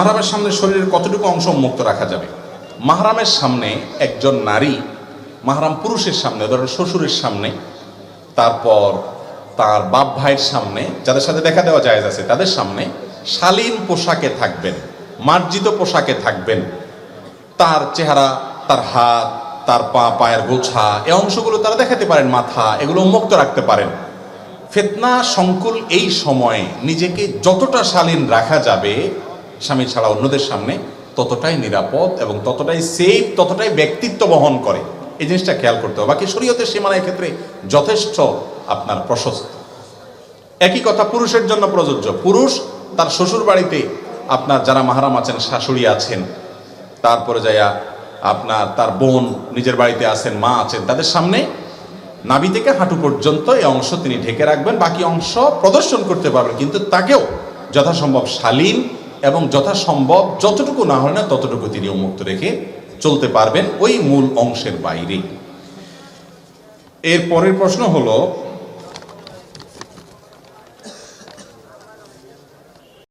মাহরামের সামনে শরীরের কতটুকু অংশ মুক্ত রাখা যাবে? মাহরামের সামনে একজন নারী, মাহরাম পুরুষের সামনে, ধরেন শ্বশুরের সামনে, তারপর তার বাপ ভাইয়ের সামনে, যাদের সাথে দেখা দেওয়া জায়েজ আছে, তাদের সামনে শালীন পোশাকে থাকবেন, মার্জিত পোশাকে থাকবেন। তার চেহারা, তার হাত, তার পা, পায়ের গোছা, এ অংশগুলো তারা দেখাতে পারেন, মাথা, এগুলো মুক্ত রাখতে পারেন। ফেতনা, সংকুল এই সময়ে নিজেকে যতটা শালীন রাখা যাবে স্বামী ছাড়া অন্যদের সামনে ততটাই নিরাপদ এবং ততটাই সেফ ততটাই ব্যক্তিত্ব বহন করে। এই জিনিসটা খেয়াল করতে হবে। বাকি শরীয়তের সীমানার ক্ষেত্রে যথেষ্ট আপনার প্রশস্ত। একই কথা, পুরুষের জন্য প্রযোজ্য। পুরুষ তার শ্বশুর বাড়িতে আপনার যারা মাহারাম আছেন, শাশুড়ি আছেন, তারপরে যাইয়া আপনার তার বোন নিজের বাড়িতে আছেন, মা আছেন, তাদের সামনে নাবি থেকে হাঁটু পর্যন্ত এই অংশ তিনি ঢেকে রাখবেন। বাকি অংশ প্রদর্শন করতে পারবেন। কিন্তু তাকেও যথাসম্ভব শালীন এবং যথাসম্ভব যতটুকু না হয় না, ততটুকু তিনি উন্মুক্ত রেখে চলতে পারবেন ওই মূল অংশের বাইরে। এর পরের প্রশ্ন হলো